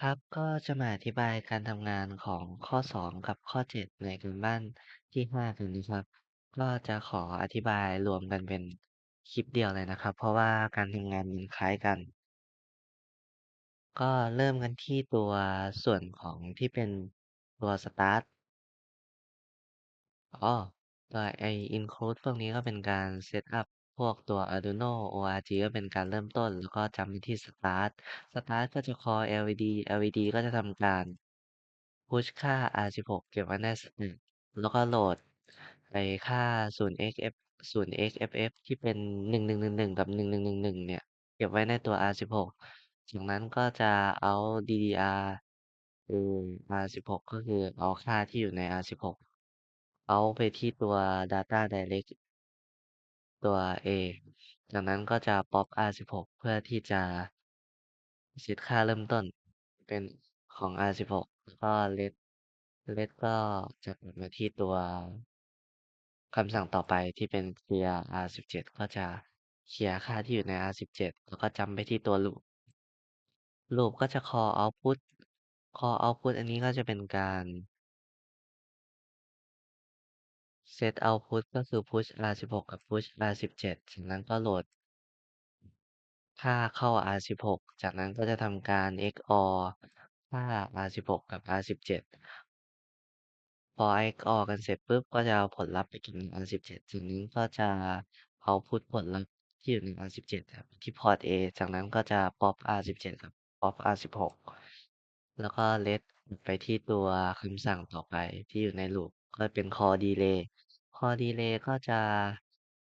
ครับ ก็จะมาอธิบายการทำงานของข้อ 2 กับข้อ 7 ในการบ้านที่5กันนะครับ ก็จะขออธิบายรวมกันเป็นคลิปเดียวเลยนะครับ เพราะว่าการทำงานมันคล้ายกัน ก็เริ่มกันที่ตัวส่วนของที่เป็นตัวสตาร์ตอ๋อ ตัวไอ้ include พวกนี้ก็เป็นการเซตอัป พวกตัว Arduino org ก็เป็นการเริ่มต้น แล้วก็จำไปที่สตาร์ตสตาร์ตก็จะ call LED LED ก็จะทำการพุชค่า R16 เก็บไว้ใน stack แล้วก็โหลดไอ้ค่า 0xF 0xFF ที่เป็น 1111 กับ 1111 เนี่ย เก็บไว้ในตัว R16 จากนั้นก็จะเอา DDR คือ R16 ก็คือเอาค่าที่อยู่ใน R16 เอาไปที่ตัว Data Direct ตัว A จากนั้นก็จะ Pop R16 เพื่อที่จะเซตค่าเริ่มต้นเป็นของ R16 แล้วก็ Let Let ก็จะกลับมาที่ตัวคำสั่งต่อไปที่เป็น clear R17 ก็จะเคลียร์ค่าที่อยู่ใน R17 แล้วก็จัมป์ไปที่ตัว loop loop ก็จะ call output call output อันนี้ก็จะเป็นการ เซตเอาต์พุตก็คือ push R16 กับ push R17 จากนั้นก็โหลด ค่าเข้า R16 จากนั้นก็จะทำการ XOR ค่า R16 กับ R17 พอ XOR กันเสร็จปุ๊บก็จะเอาผลลัพธ์ไปเก็บใน R17 จากนี้ก็จะเอาพุตผลลัพธ์ที่อยู่ใน R17 อะที่พอร์ต A จากนั้นก็จะ Pop R17 กับ Pop R16 แล้วก็ Let ไปที่ตัวคำสั่งต่อไปที่อยู่ใน loop ก็เป็น Call Delay Call Delay ก็จะ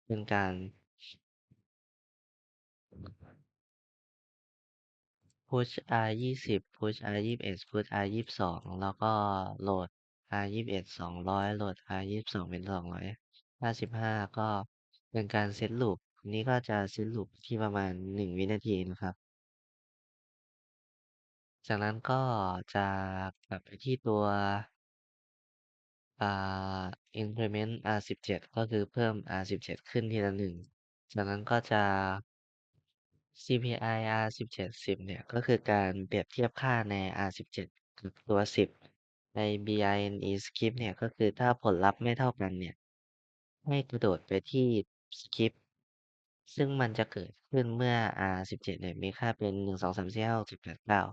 เป็นการ Push R ยี่สิบ Push R ยี่สิบเอ็ด Push R ยี่สิบสองแล้วก็โหลด R ยี่สิบเอ็ดสองร้อยโหลด R ยี่สิบสองเป็นสองร้อยห้าสิบห้าก็เป็นการเซตลูปนี้ก็จะเซตลูปที่ประมาณหนึ่งวินาทีนะครับ จากนั้นก็จะกลับไปที่ตัว อ่า increment R17 ก็คือเพิ่ม R17 ขึ้นทีละ1จากนั้นก็จะ CPI R17 10 เนี่ย ก็คือการเปรียบเทียบค่าใน R17 กับตัว 10 ใน BINE Skip เนี่ย ก็คือถ้าผลลัพธ์ไม่เท่ากันเนี่ย ให้กระโดดไปที่ Skip ซึ่งมันจะเกิดขึ้นเมื่อ R17 เนี่ย มีค่าเป็น 1 2 3 4 5 6 7 8 9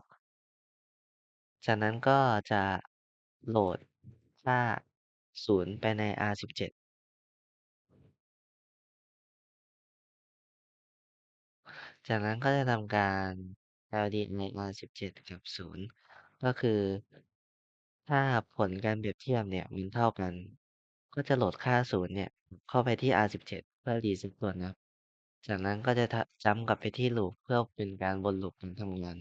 จากนั้นก็จะโหลดค่า 0ไปใน R17 จากนั้นก็จะทำการ LD ใน R17 กับ0ก็คือ ถ้าผลการเปรียบเทียบเนี่ยมันเท่ากัน ก็จะโหลดค่า0เนี่ย เข้าไปที่ R17 เพื่อ reset ตัวนะครับ จากนั้นก็จะทะจัมป์กลับไปที่ loop เพื่อเป็นการวน loop การทำงาน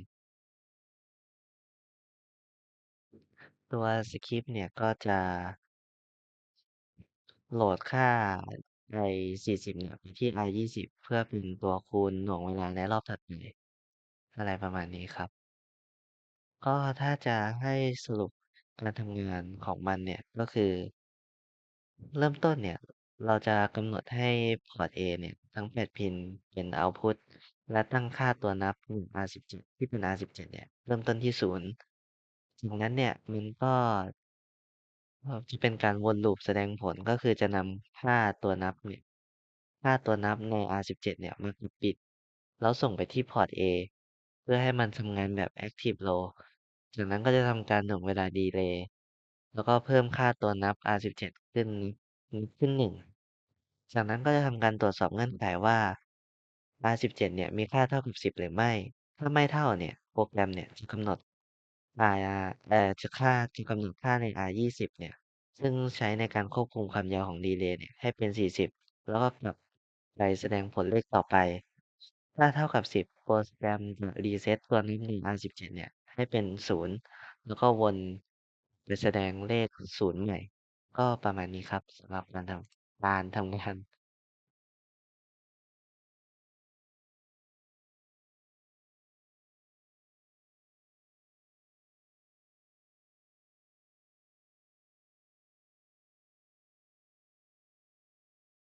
ตัว Skip เนี่ยก็จะ โหลดค่าไอ40 เนี่ยไปที่ R20 เพื่อเป็นตัวคูณหน่วงเวลาในรอบถัดไป อะไรประมาณนี้ครับ ก็ถ้าจะให้สรุปการทำงานของมันเนี่ย ก็คือ เริ่มต้นเนี่ย เราจะกำหนดให้พอร์ต A เนี่ย ทั้ง 8 พินเป็นเอาต์พุต และตั้งค่าตัวนับอืม R17 ที่เป็น R17 เนี่ย เริ่มต้นที่ 0 จากนั้นเนี่ย มันก็ จะเป็นการวน loop แสดงผล ก็คือจะนำค่าตัวนับเนี่ย ค่าตัวนับใน R17 เนี่ยมาปิด แล้วส่งไปที่พอร์ต A เพื่อให้มันทำงานแบบ active low จากนั้นก็จะทำการหน่วงเวลาดีเลย์แล้วก็เพิ่มค่าตัวนับ R17 ขึ้นขึ้น1จากนั้นก็จะทำการตรวจสอบเงื่อนไขว่า R17 เนี่ยมีค่าเท่ากับ 10 หรือไม่ ถ้าไม่เท่าเนี่ย โปรแกรมเนี่ยจะกำหนด อ่าเอ่อ จะค่า จะกำหนดค่าใน R20 เนี่ย ซึ่งใช้ในการควบคุมความยาวของดีเลย์เนี่ยให้เป็น 40 แล้วก็กลับไปแสดงผลเลขต่อไป ถ้าเท่ากับ 10 โปรแกรมจะ reset ตัวนับใน R17 เนี่ย ให้เป็น 0 แล้วก็วนไปแสดงเลข 0 ใหม่ ก็ประมาณนี้ครับ สำหรับการทำ การทำงาน